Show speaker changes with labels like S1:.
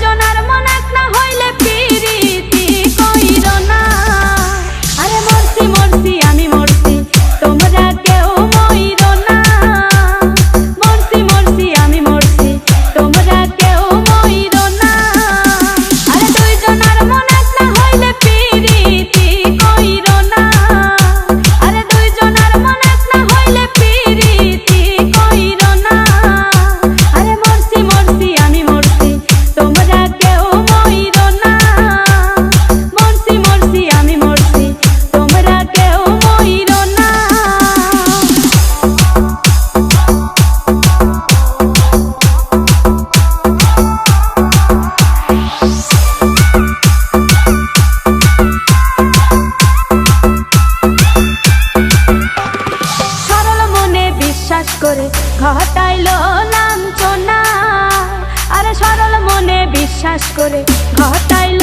S1: yo no বিশ্বাস করে ঘটাইল